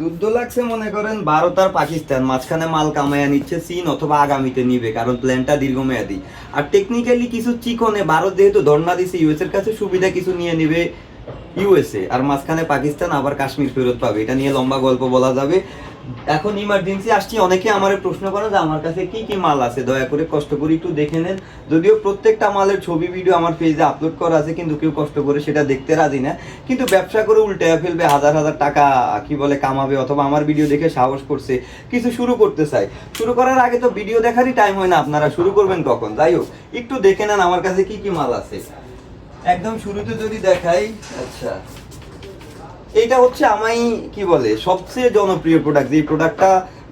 যুদ্ধ লাগছে মনে করেন, ভারত আর পাকিস্তান মাঝখানে মাল কামায়া নিচ্ছে চীন অথবা আগামীতে নিবে, কারণ প্ল্যানটা দীর্ঘমেয়াদী। আর টেকনিক্যালি কিছু চিকনে ভারত যেহেতু ধর্ণা দিছে ইউএস এর কাছে সুবিধা কিছু নিয়ে নিবে ইউএসএ আর মাঝখানে পাকিস্তান আবার কাশ্মীর ফেরত পাবে। এটা নিয়ে লম্বা গল্প বলা যাবে। এখন ইমার্জেন্সি আসছি, অনেকে আমার প্রশ্ন করে যে আমার কাছে কি কি মাল আছে, দয়া করে কষ্ট করে একটু দেখে নেন। যদিও প্রত্যেকটা মালের ছবি ভিডিও আমার পেজে আপলোড করা আছে, কিন্তু কেউ কষ্ট করে সেটা দেখতে রাজি না। কিন্তু ব্যবসা করে উল্টে ফেলবে, হাজার হাজার টাকা, কি বলে, কামাবে, অথবা আমার ভিডিও দেখে সাহস করছে, কিছু শুরু করতে চাই শুরু করার আগে তো ভিডিও দেখারই টাইম হয় না, আপনারা শুরু করবেন কখন? যাই হোক, একটু দেখে নেন আমার কাছে কি কি মাল আছে। একদম শুরুতে যদি দেখাই আচ্ছা। এইটা হচ্ছে আমাই কি বলে, সবচেয়ে জনপ্রিয় প্রোডাক্ট যে প্রোডাক্টটা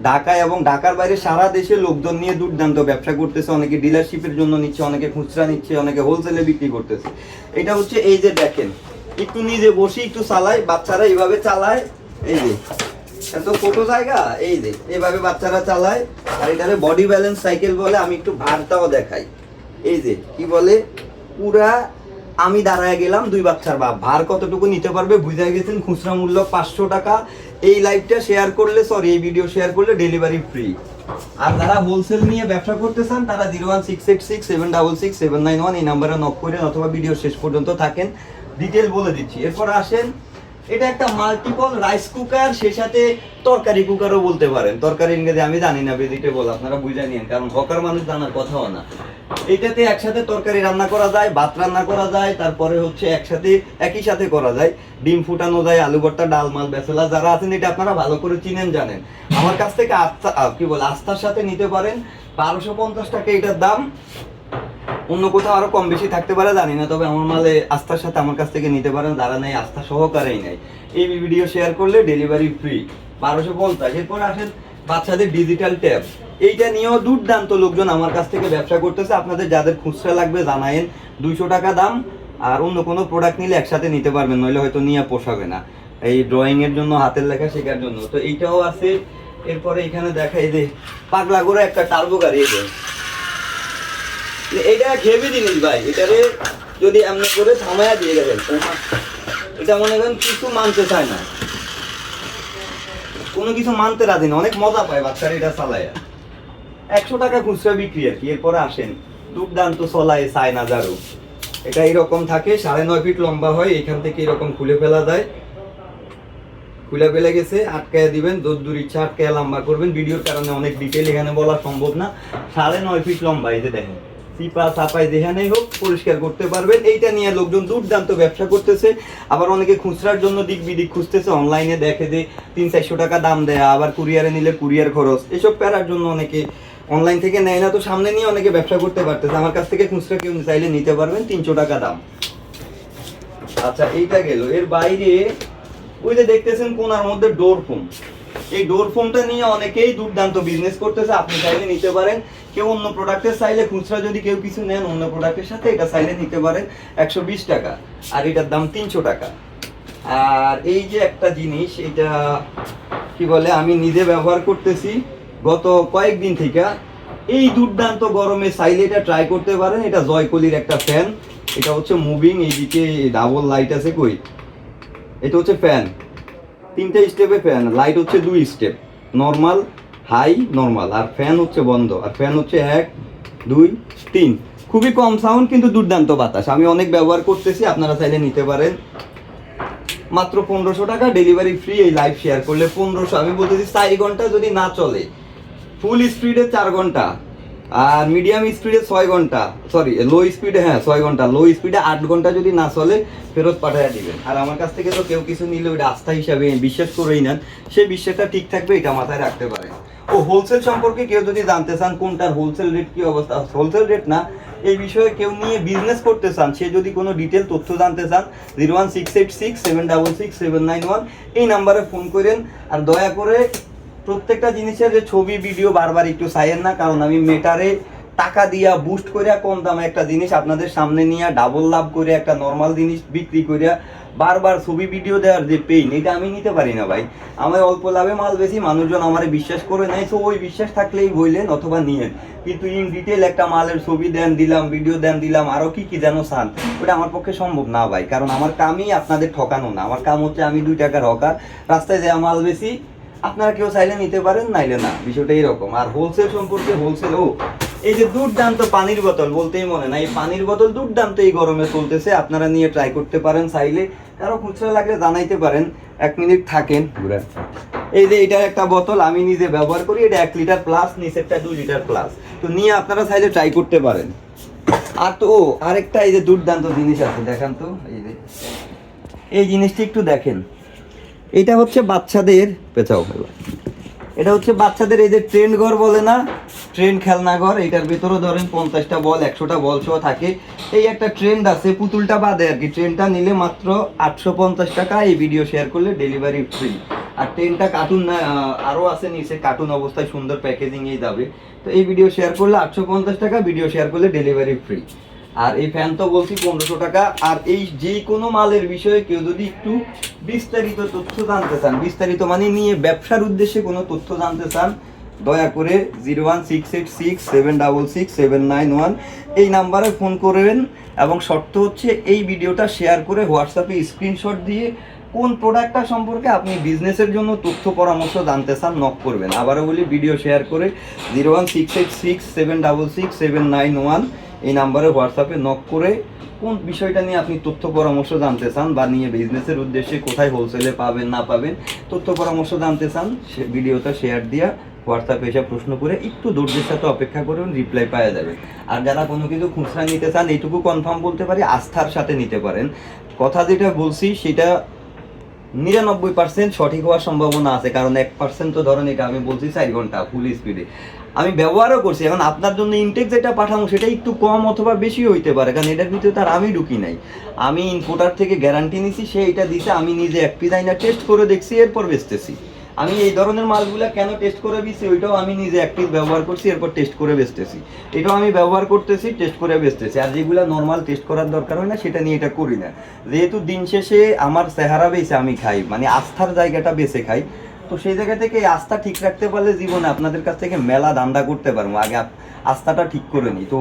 ঢাকায় এবং ঢাকার বাইরে সারা দেশে লোকজন নিয়ে দুর্দান্ত ব্যবসা করতেছে, অনেকে ডিলারশিপের জন্য নিচ্ছে, অনেকে খুচরা নিচ্ছে, অনেকে হোলসেলে বিক্রি করতেছে। এটা হচ্ছে এই যে দেখেন, একটু নিজে বসে একটু চালায়, বাচ্চারা এইভাবে চালায়, এই যে। এত ছোট জায়গা, এই যে, এইভাবে বাচ্চারা চালায়, আর এটারে বডি ব্যালেন্স সাইকেল বলে আমি একটু ভারটাও দেখাই। এই যে, কি বলে, পুরা আমি দাঁড়ায় গেলাম দুই বাচ্চার বাপ। ভার কতটুকু নিতে পারবে বুঝা গেছেন, খুচরা মূল্য পাঁচশো টাকা। এই লাইভটা শেয়ার করলে সরি এই ভিডিও শেয়ার করলে ডেলিভারি ফ্রি আর যারা হোলসেল নিয়ে ব্যবসা করতে চান, তারা zero one six eight six seven double six seven nine one এই নাম্বারে নক করেন অথবা ভিডিও শেষ পর্যন্ত থাকেন। ডিটেল বলে দিচ্ছি। এরপর আসেন, এটা একটা মাল্টিপল রাইস কুকার সে সাথে তরকারি কুকারও বলতে পারেন। তরকারি ইংরেজি আমি জানি না ভেজিটেবল আপনারা বুঝে নিন কারণ হকার মানুষ জানার কথাও না। এইটাতে একসাথে তরকারি রান্না করা যায়, ভাত রান্না করা যায়, তারপরে হচ্ছে একসাথে, একই সাথে করা যায়। ডিম ফুটানো যায়, আলু ভর্তা, ডাল, মাল, বেসলা, যারা আছেন এটা আপনারা ভালো করে চিনেন, জানেন। আমার কাছ থেকে আস্থা কি বলে, আস্থার সাথে নিতে পারেন। বারোশো পঞ্চাশ টাকা এটার দাম। অন্য কোথাও আরও কম বেশি থাকতে পারে, জানি না, তবে আমার মালে আস্থার সাথে আমার কাছ থেকে নিতে পারেন, যারা নেই আস্থা সহকারেই নেই এই ভিডিও শেয়ার করলে ডেলিভারি ফ্রি বারোশো পঞ্চাশ। এরপর আসেন বাচ্চাদের ডিজিটাল ট্যাব এইটা নিয়েও দুর্দান্ত লোকজন আমার কাছ থেকে ব্যবসা করতেছে। আপনাদের যাদের খুচরা লাগবে জানায়েন। দুইশো টাকা দাম, আর অন্য কোনো প্রোডাক্ট নিলে একসাথে নিতে পারবেন, নইলে হয়তো নিয়ে পোষাবে না। এই ড্রয়িং এর জন্য, হাতের লেখা শেখার জন্য। তো এইটাও আছে। এরপরে এখানে দেখা, এই যে পাগলা করে একটা টার্বো গাড়ি যে। এটা ঘেবি জিনিস ভাই। এটারে যদি এমনি করে থামায়া দিয়ে গেলেন এটা মনে করেন কিছু মানতে চায় না। কোনো কিছু মানতে রাজি না, অনেক মজা পায় বাচ্চারা এটা চালায়। একশো টাকা খুচরা বিক্রি আর কি, এরপরে আসেন। দুর্দান্ত চলায় চায় না যারও এটা এরকম থাকে, সাড়ে নয় ফিট লম্বা হয়, এখান থেকে এরকম খুলে ফেলা যায়। খুলে ফেলে গেছে, আটকায় দিবেন দূর ইচ্ছা আটকায় লম্বা করবেন। ভিডিওর কারণে অনেক ডিটেল এখানে বলা সম্ভব না। সাড়ে নয় ফিট লম্বা, এই যে দেখেন। চিপা চাপাই যেখানেই হোক পরিষ্কার করতে পারবেন। এইটা নিয়ে লোকজন দুর্দান্ত ব্যবসা করতেছে। আবার অনেকে খুচরার জন্য দিক বিদিক খুঁজতেছে। অনলাইনে দেখে যে তিন চারশো টাকা দাম দেয়, আবার কুরিয়ারে নিলে কুরিয়ার খরচ। এসব প্যারার জন্য অনেকে অনলাইন থেকে নেয় না। তো সামনে নিয়ে অনেকে ব্যবসা করতে পারতেছে। আমার কাছ থেকে খুচরা কেউ চাইলে নিতে পারবেন তিনশো টাকা দাম। আচ্ছা এইটা গেল। এর বাইরে ওই যে দেখতেছেন কোনার মধ্যে ডোর ফোম এই ডোর ফোমটা নিয়ে অনেকেই দুর্দান্ত বিজনেস করতেছে। আপনি চাইলে নিতে পারেন। কেউ অন্য প্রোডাক্টের চাইলে খুচরা যদি কেউ কিছু নেন, অন্য প্রোডাক্টের সাথে এটা চাইলে নিতে পারেন একশো বিশ টাকা। আর এটার দাম তিনশো টাকা। আর এই যে একটা জিনিস, এটা কি বলে, আমি নিজে ব্যবহার করতেছি গত কয়েকদিন থেকে। এই দুর্দান্ত গরমে চাইলে এটা ট্রাই করতে পারেন। এটা জয়কলির একটা ফ্যান এটা হচ্ছে মুভিং এইদিকে ডাবল লাইট আছে কই? এটা হচ্ছে ফ্যান তিনটে স্টেপে ফ্যান লাইট হচ্ছে দুই স্টেপ নর্মাল হাই নর্মাল আর ফ্যান হচ্ছে বন্ধ। আর ফ্যান হচ্ছে এক, দুই, তিন। খুবই কম সাউন্ড কিন্তু দুর্দান্ত বাতাস। আমি অনেক ব্যবহার করতেছি, আপনারা চাইলে নিতে পারেন। মাত্র পনেরোশো টাকা ডেলিভারি ফ্রি এই লাইভ শেয়ার করলে পনেরোশো। আমি বলতেছি, চার ঘণ্টা যদি না চলে ফুল স্পিডে চার ঘণ্টা। আর মিডিয়াম স্পিডে ছয় ঘণ্টা। সরি লো স্পিডে হ্যাঁ ছয় ঘণ্টা। লো স্পিডে আট ঘণ্টা যদি না চলে, ফেরত পাঠায় দিবেন। আর আমার কাছ থেকে তো কেউ কিছু নিলে ওইটা আস্থা হিসাবে বিশ্বাস করেই নেন। সেই বিশ্বাসটা ঠিক থাকবে, এটা মাথায় রাখতে পারেন। ও হোলসেল সম্পর্কে কেউ যদি জানতে চান কোনটার হোলসেল রেট কি অবস্থা হোলসেল রেট না, এই বিষয়ে কেউ নিয়ে বিজনেস করতে চান, সে যদি কোনো ডিটেল তথ্য জানতে চান zero one six eight six seven double six seven nine one এই নাম্বারে ফোন করেন আর দয়া করে প্রত্যেকটা জিনিসের যে ছবি ভিডিও বারবার একটু চাইয়েন না, কারণ আমি মেটারে টাকা দিয়া বুস্ট করিয়া কম দামে একটা জিনিস আপনাদের সামনে নিয়ে ডাবল লাভ করে একটা নর্মাল জিনিস বিক্রি করিয়া বারবার ছবি ভিডিও দেওয়ার যে পেইন এটা আমি নিতে পারি না ভাই। আমার অল্প লাভে মাল বেশি, মানুষজন আমারে বিশ্বাস করে নেয়। তো ওই বিশ্বাস থাকলেই বললেন অথবা নিয়েন। কিন্তু ইন ডিটেল একটা মালের ছবি দেন, দিলাম ভিডিও দেন, দিলাম আরও কি কি যেন চান, ওটা আমার পক্ষে সম্ভব না ভাই। কারণ আমার কামই আপনাদের ঠকানো না। আমার কাম হচ্ছে আমি দুই টাকার হকার। রাস্তায় যে মাল বেশি আপনারা কেউ চাইলে নিতে পারেন নাইলে না। বিষয়টা এরকম আর হোলসেল সম্পর্কে হোলসেল ও এই যে দুর্দান্ত পানির বোতল বলতেই মনে না এই পানির বোতল দুর্দান্ত এই গরমে চলতেছে আপনারা নিয়ে ট্রাই করতে পারেন চাইলে। কারও খুচরা লাগলে জানাইতে পারেন এক মিনিট থাকেন। ঘুরেন। এই যে এটার একটা বোতল আমি নিজে ব্যবহার করি এটা এক লিটার প্লাস নিচেরটা দু লিটার প্লাস তো নিয়ে আপনারা চাইলে ট্রাই করতে পারেন। আর তো ও আরেকটা এই যে দুর্দান্ত জিনিস আছে দেখান তো এই যে। এই জিনিসটি একটু দেখেন। এটা হচ্ছে বাচ্চাদের পেছাও এবার। এটা হচ্ছে বাচ্চাদের এই যে ট্রেন ঘর বলে না ট্রেন খেলনা ঘর এটার ভিতরে ধরেন পঞ্চাশটা বল একশোটা বল সহ থাকে। এই একটা ট্রেন্ড আছে পুতুলটা বাদে আর কি। ট্রেনটা নিলে মাত্র আটশো পঞ্চাশ টাকা এই ভিডিও শেয়ার করলে ডেলিভারি ফ্রি আর ট্রেনটা কার্টুন না আহ, আরও আছে নিচে কার্টুন অবস্থায় সুন্দর প্যাকেজিং এই যাবে। তো এই ভিডিও শেয়ার করলে আটশো পঞ্চাশ টাকা ভিডিও শেয়ার করলে ডেলিভারি ফ্রি আর এই ফ্যান তো বলছি পনেরোশো টাকা। আর এই যে কোনো মালের বিষয়ে কেউ যদি একটু বিস্তারিত তথ্য জানতে চান, বিস্তারিত মানে নিয়ে ব্যবসার উদ্দেশ্যে কোনো তথ্য জানতে চান, দয়া করে zero one six eight six seven double six seven nine one এই নাম্বারে ফোন করবেন এবং শর্ত হচ্ছে এই ভিডিওটা শেয়ার করে হোয়াটসঅ্যাপে স্ক্রিনশট দিয়ে কোন প্রোডাক্টটা সম্পর্কে আপনি বিজনেসের জন্য তথ্য পরামর্শ জানতে চান নক করবেন। আবারও বলি ভিডিও শেয়ার করে zero one six eight six seven double six seven nine one এই নাম্বারে হোয়াটসঅ্যাপে নক করে কোন বিষয়টা নিয়ে আপনি তথ্য পরামর্শ জানতে চান বা নিয়ে বিজনেসের উদ্দেশ্যে কোথায় হোলসেলে পাবেন, না পাবেন, তথ্য পরামর্শ জানতে চান, সে ভিডিওটা শেয়ার দিয়া হোয়াটসঅ্যাপে এসে প্রশ্ন করে একটু ধৈর্যের সাথে অপেক্ষা করুন রিপ্লাই পাওয়া যাবে। আর যারা কোনো কিছু খুচরা নিতে চান, এইটুকু কনফার্ম বলতে পারি, আস্থার সাথে নিতে পারেন। কথা যেটা বলছি, সেটা নিরানব্বই পার্সেন্ট সঠিক হওয়ার সম্ভাবনা আছে, কারণ এক পার্সেন্ট তো ধরেন এটা আমি বলছি চার ঘণ্টা ফুল স্পিডে আমি ব্যবহারও করছি। এখন আপনার জন্য ইনটেক যেটা পাঠাবো সেটা একটু কম অথবা বেশি হইতে পারে, কারণ এটার ভিতরে তার আমি ঢুকি নাই। আমি ইনপোর্টার থেকে গ্যারান্টি নিছি, সে এটা দিছে, আমি নিজে এক ডিজাইনার টেস্ট করে দেখছি, এরপর বেচতেছি। আমি এই ধরনের মালগুলো কেন টেস্ট করে দিচ্ছি ওইটাও আমি নিজে অ্যাক্টিভ ব্যবহার করছি, এরপর টেস্ট করে বেচতেছি। এটাও আমি ব্যবহার করতেছি টেস্ট করে বেচতেছি। আর যেগুলো নর্মাল টেস্ট করার দরকার হয় না, সেটা নিয়ে এটা করি না। যেহেতু দিন শেষে আমার চেহারা বেছে আমি খাই মানে আস্থার জায়গাটা বেছে খাই তো সেই জায়গা থেকে এই আস্থা ঠিক রাখতে পারলে জীবনে আপনাদের কাছ থেকে মেলা দান্দা করতে পারব। আগে আস্থাটা ঠিক করে নিই। তো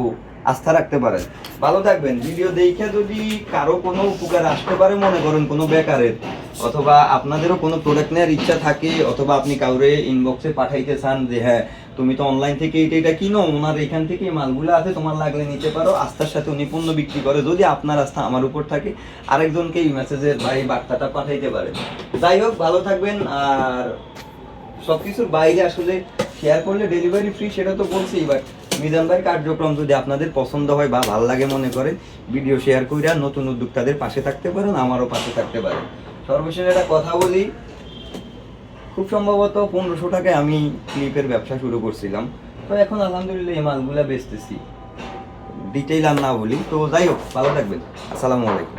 আস্থা রাখতে পারেন। ভালো থাকবেন। ভিডিও দেখে যদি কারও কোনো উপকার আসতে পারে, মনে করেন কোনো বেকারের, অথবা আপনাদেরও কোনো প্রোডাক্ট নেওয়ার ইচ্ছা থাকে, অথবা আপনি কাউরে ইনবক্সে পাঠাইতে চান যে হ্যাঁ তুমি তো অনলাইন থেকে এটা এটা কিনো ওনার এখান থেকে মালগুলো আছে, তোমার লাগলে নিতে পারো। আস্থার সাথে উনি পণ্য বিক্রি করে, যদি আপনার আস্থা আমার উপর থাকে, আরেকজনকে এই মেসেজের এই বার্তাটা পাঠাইতে পারে। যাই হোক, ভালো থাকবেন, আর সবকিছুর বাইরে আসলে শেয়ার করলে ডেলিভারি ফ্রি সেটা তো বলছি বাট মিজান ভাইয়ের কার্যক্রম যদি আপনাদের পছন্দ হয় বা ভালো লাগে মনে করেন ভিডিও শেয়ার করে নতুন উদ্যোক্তাদের পাশে থাকতে পারেন, আমারও পাশে থাকতে পারেন। সর্বশেষ একটা কথা বলি খুব সম্ভবত পনেরোশো টাকায় আমি ক্লিপের ব্যবসা শুরু করছিলাম। তো এখন আলহামদুলিল্লাহ এই মালগুলা বেচতেছি। ডিটেইল আর না বলি। তো যাই হোক, ভালো থাকবেন। আসসালামু আলাইকুম।